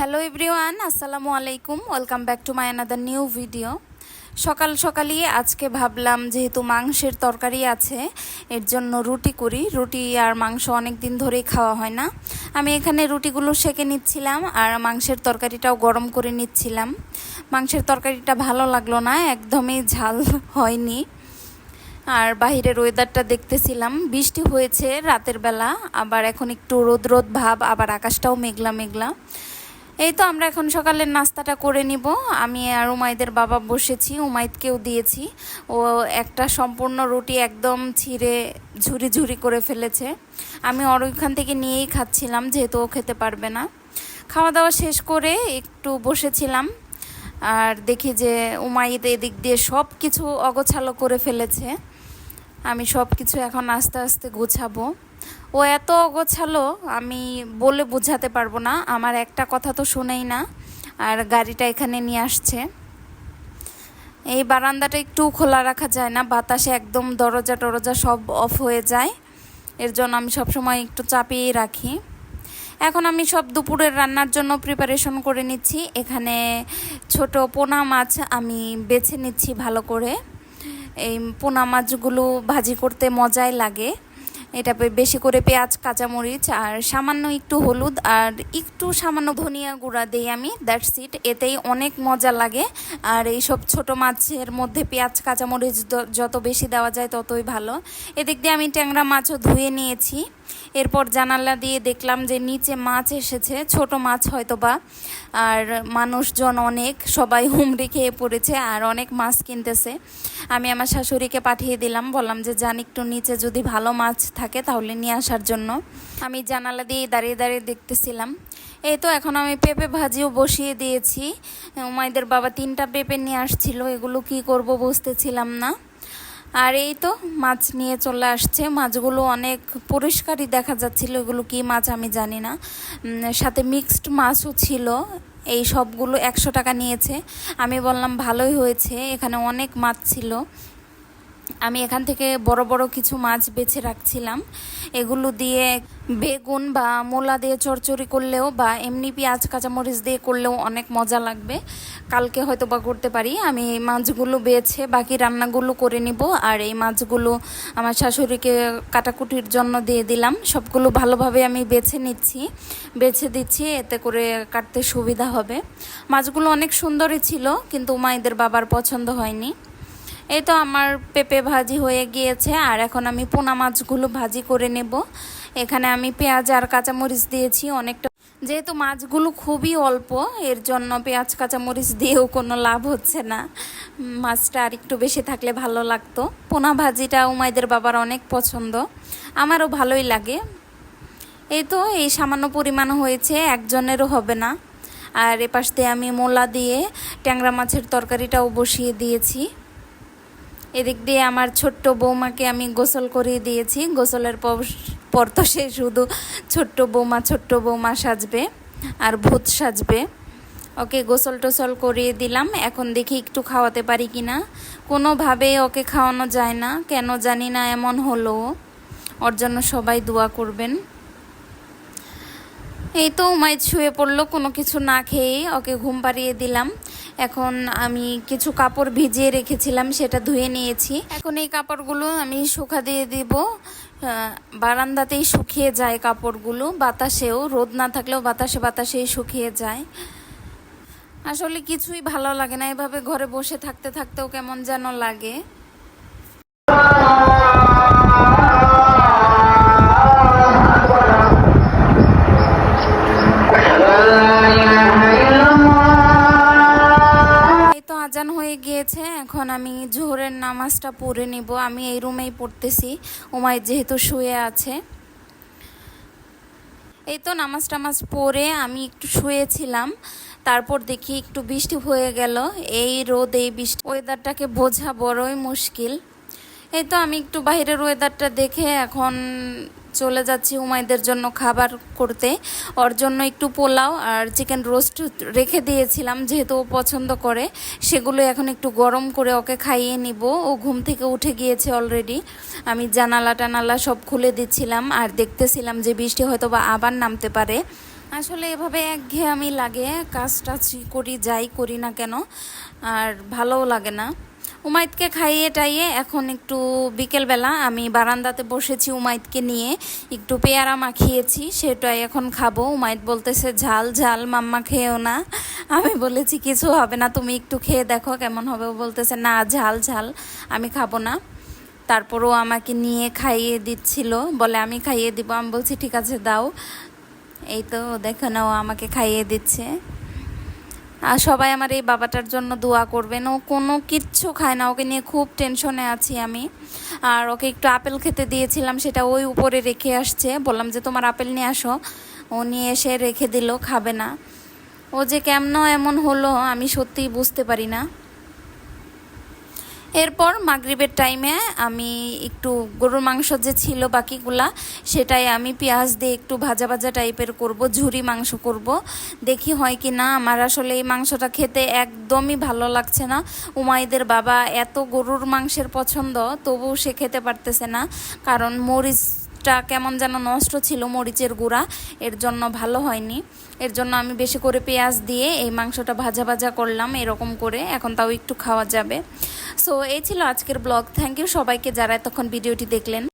Hello everyone, আসসালামু আলাইকুম। Welcome back to my another new video. সকাল সকালই আজকে ভাবলাম, যেহেতু মাংসের তরকারি আছে, এর জন্য রুটি করি। রুটি আর মাংস অনেক দিন ধরেই খাওয়া হয় না। আমি এখানে রুটিগুলো সেকে নিচ্ছিলাম আর মাংসের তরকারিটাও গরম করে নিচ্ছিলাম। মাংসের তরকারিটা ভালো লাগল না, একদমই ঝাল হয়নি। আর বাহিরের ওয়েদারটা দেখতেছিলাম, বৃষ্টি হয়েছে রাতের বেলা, আবার এখন একটু রোদ রোদ ভাব, আবার আকাশটাও মেঘলা মেঘলা। এই তো আমরা এখন সকালের নাস্তাটা করে নিব। আমি আর উমাইদের বাবা বসেছি, উমাইদকেও দিয়েছি। ও একটা সম্পূর্ণ রুটি একদম ছিঁড়ে, ঝুরি ঝুরি করে ফেলেছে। আমি ওর ওইখান থেকে নিয়েই খাচ্ছিলাম, যেহেতু ও খেতে পারবে না। খাওয়া দাওয়া শেষ করে একটু বসেছিলাম। আর দেখি যে উমাইদ এদিক দিয়ে সব কিছু অগোছালো করে ফেলেছে। আমি সব কিছু এখন আস্তে আস্তে গুছাবো। ও এত অগোছালো, আমি বলে বোঝাতে পারব না। আমার একটা কথা তো শুনেই না, আর গাড়িটা এখানে নিয়ে আসছে। এই বারান্দাটা একটু খোলা রাখা যায় না, বাতাসে একদম দরজা টরজা সব অফ হয়ে যায়। এর জন্য আমি সবসময় একটু চাপিয়েই রাখি। এখন আমি সব দুপুরের রান্নার জন্য প্রিপারেশন করে নিচ্ছি। এখানে ছোট পোনা মাছ আমি বেছে নিচ্ছি ভালো করে। এই পোনা মাছগুলো ভাজি করতে মজাই লাগে। এটা বেশি করে পেঁয়াজ, কাঁচামরিচ আর সামান্য একটু হলুদ আর একটু সামান্য ধনিয়া গুঁড়া দিই আমি দ্যাটস ইট এতেই অনেক মজা লাগে। আর এই সব ছোট মাছের মধ্যে পেঁয়াজ, কাঁচামরিচ যত বেশি দেওয়া যায় ততই ভালো। এদিক দিয়ে আমি ট্যাংরা মাছও ধুয়ে নিয়েছি। এরপর জানালা দিয়ে দেখলাম যে নিচে মাছ এসেছে, ছোট মাছ হয়তো বা আর মানুষজন অনেক, সবাই হুমড়ি খেয়ে পড়েছে আর অনেক মাছ কিনতেছে। আমি আমার শাশুড়িকে পাঠিয়ে দিলাম, বললাম যে জান একটু নিচে যদি ভালো মাছ থাকে তাহলে নিয়ে আসার জন্য। আমি জানালা দিয়ে দাঁড়িয়ে দাঁড়িয়ে দেখতেছিলাম। এই তো এখন আমি পেঁপে ভাজিও বসিয়ে দিয়েছি। মাইদের বাবা তিনটা পেঁপে নিয়ে আসছিল, এগুলো কি করব বুঝতেছিলাম না। আর এই তো মাছ নিয়ে চলে আসছে। মাছগুলো অনেক পরিষ্কারই দেখা যাচ্ছিল, এগুলো কি মাছ আমি জানি না। সাথে মিক্সড মাছও ছিল, এই সবগুলো একশো টাকা নিয়েছে। আমি বললাম ভালোই হয়েছে, এখানে অনেক মাছ ছিল। আমি এখান থেকে বড় বড় কিছু মাছ বেছে রাখছিলাম। এগুলো দিয়ে বেগুন বা মোলা দিয়ে চরচড়ি করলেও বা এমনি পেঁয়াজ, কাঁচামরিচ দিয়ে করলেও অনেক মজা লাগবে। কালকে হয়তো বা করতে পারি। আমি এই মাছগুলো বেছে বাকি রান্নাগুলো করে নিব আর এই মাছগুলো আমার শাশুড়িকে কাটাকুটির জন্য দিয়ে দিলাম। সবগুলো ভালোভাবে আমি বেছে নিচ্ছি। বেছে দিচ্ছি, এতে করে কাটতে সুবিধা হবে। মাছগুলো অনেক সুন্দরই ছিল, কিন্তু মায়েদের বাবার পছন্দ হয়নি। এই তো আমার পেঁপে ভাজি হয়ে গিয়েছে, আর এখন আমি পোনা মাছগুলো ভাজি করে নেব। এখানে আমি পেঁয়াজ আর কাঁচামরিচ দিয়েছি, অনেকটা যেহেতু মাছগুলো খুবই অল্প, এর জন্য পেঁয়াজ, কাঁচামরিচ দিয়েও কোনো লাভ হচ্ছে না। মাছটা আর একটু বেশি থাকলে ভালো লাগতো। পোনা ভাজিটা উমাইদের বাবার অনেক পছন্দ, আমারও ভালোই লাগে। এই তো, এই সামান্য পরিমাণ হয়েছে, একজনেরও হবে না। আর এপাশ দিয়ে আমি মোলা দিয়ে ট্যাংরা মাছের তরকারিটাও বসিয়ে দিয়েছি। এদিক দিয়ে আমার ছোট্ট বৌমাকে আমি গোসল করিয়ে দিয়েছি। গোসলের পর তো সে শুধু ছোট্ট বৌমা ছোট্ট বৌমা সাজবে আর ভূত সাজবে। ওকে গোসল টোসল করিয়ে দিলাম। এখন দেখি একটু খাওয়াতে পারি কি না কোনোভাবে ওকে খাওয়ানো যায় না। কেন জানি না, এমন হলো। ওর জন্য সবাই দোয়া করবেন। এই তো উমায় শুয়ে পড়ল, কোনো কিছু না খেয়ে ওকে ঘুম পাড়িয়ে দিলাম। এখন আমি কিছু কাপড় ভিজিয়ে রেখেছিলাম, সেটা ধুয়ে নিয়েছি। এখন এই কাপড়গুলো আমি শুকা দিয়ে দিব। বারান্দাতেই শুকিয়ে যায় কাপড়গুলো, বাতাসেও রোদ না থাকলেও বাতাসে বাতাসেই শুকিয়ে যায়। আসলে কিছুই ভালো লাগে না, এভাবে ঘরে বসে থাকতে থাকতেও কেমন যেন লাগে। নামাজটা পড়ে নিব। আমি এই রুমেই পড়তেছি। উমাই যেহেতু শুয়ে আছে। এই তো নামাজ টামাজ পরে আমি একটু শুয়েছিলাম। তারপর দেখি একটু বৃষ্টি হয়ে গেল। এই রোদ, এই বৃষ্টি। ওয়েদারটাকে বোঝা বড়ই মুশকিল। এই তো আমি একটু বাইরের ওয়েদারটা দেখে এখন চলে যাচ্ছি উমাইদের জন্য খাবার করতে। ওর জন্য একটু পোলাও আর চিকেন রোস্ট রেখে দিয়েছিলাম যেহেতু ও পছন্দ করে। সেগুলো এখন একটু গরম করে ওকে খাইয়ে নিব। ও ঘুম থেকে উঠে গিয়েছে অলরেডি আমি জানালা টানালা সব খুলে দিচ্ছিলাম আর দেখতেছিলাম যে বৃষ্টি হয়তো বা আবার নামতে পারে। আসলে এভাবে একঘেয়ে আমি লাগে। কাজ টাজ করি যাই করি না কেন। আর ভালোও লাগে না। উমাইদকে খাইয়ে টাইয়ে এখন একটু বিকেলবেলা আমি বারান্দাতে বসেছি উমাইদকে নিয়ে। একটু পেয়ারা মাখিয়েছি সেটাই এখন খাব। উমাইদ বলতেছে, ঝাল ঝাল, মাম্মা খেয়েও না। আমি বলেছি, কিছু হবে না, তুমি একটু খেয়ে দেখো কেমন হবে। ও বলতেছে, না, ঝাল ঝাল, আমি খাব না। তারপরও আমাকে নিয়ে খাইয়ে দিচ্ছিল। বলে, আমি খাইয়ে দিব। আমি বলছি, ঠিক আছে, দাও। এই তো, দেখো ও আমাকে খাইয়ে দিচ্ছে। আর সবাই আমার এই বাবাটার জন্য দোয়া করবেন। ও কোনো কিচ্ছু খায় না। ওকে নিয়ে খুব টেনশনে আছি আমি। আর ওকে একটু আপেল খেতে দিয়েছিলাম, সেটা ওই উপরে রেখে আসছে। বললাম যে, তোমার আপেল নিয়ে আসো। ও নিয়ে এসে রেখে দিল, খাবে না। ও যে কেমন এমন হলো, আমি সত্যিই বুঝতে পারি না। এরপর মাগরিবের টাইমে আমি একটু গরুর মাংস যে ছিল বাকিগুলা, সেটাই আমি পেঁয়াজ দিয়ে একটু ভাজা ভাজা টাইপের করব, ঝুরি মাংস করব। দেখি হয় কি না, আমার আসলে এই মাংসটা খেতে একদমই ভালো লাগছে না। উমাইদের বাবা এত গরুর মাংসের পছন্দ, তবুও সে খেতে পারতেছে না। কারণ মরিচ টা কেমন যেন নষ্ট ছিল মরিচের গুঁড়া, এর জন্য ভালো হয়নি। এর জন্য আমি বেশি করে পেঁয়াজ দিয়ে এই মাংসটা ভাজা ভাজা করলাম এরকম করে, এখন তাও একটু খাওয়া যাবে। সো এই ছিল আজকের ব্লগ। থ্যাংক ইউ সবাইকে যারা এতক্ষণ ভিডিওটি দেখলেন।